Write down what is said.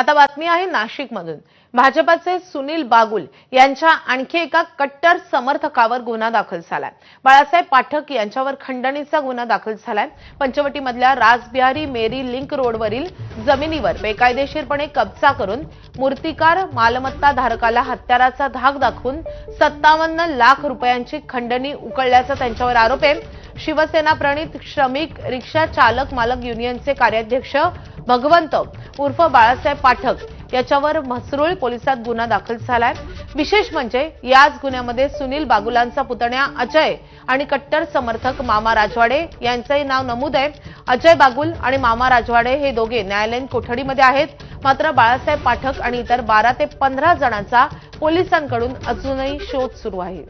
आता बातमी आहे नाशिकमधून. भाजपाचे सुनील बागुल यांच्या आणखी एका कट्टर समर्थकावर गुन्हा दाखल झालाय. बाळासाहेब पाठक यांच्यावर खंडणीचा गुन्हा दाखल झालाय. पंचवटीमधल्या राजबिहारी मेरी लिंक रोडवरील जमिनीवर बेकायदेशीरपणे कब्जा करून मूर्तिकार मालमत्ता धारकाला हत्याराचा धाक दाखवून सत्तावन्न लाख रुपयांची खंडणी उकळल्याचा त्यांच्यावर आरोप आहे. शिवसेना प्रणित श्रमिक रिक्षा चालक मालक युनियनचे कार्याध्यक्ष भगवंत उर्फ बाळासाहेब पाठक याच्यावर म्हसरूळ पोलिसात गुन्हा दाखल झालाय. विशेष म्हणजे याच गुन्ह्यामध्ये सुनील बागुलांचा पुतण्या अजय आणि कट्टर समर्थक मामा राजवाडे यांचंही नाव नमूद आहे. अजय बागुल आणि मामा राजवाडे हे दोघे न्यायालयीन कोठडीमध्ये आहेत. मात्र बाळासाहेब पाठक आणि इतर बारा ते पंधरा जणांचा पोलिसांकडून अजूनही शोध सुरू आहे.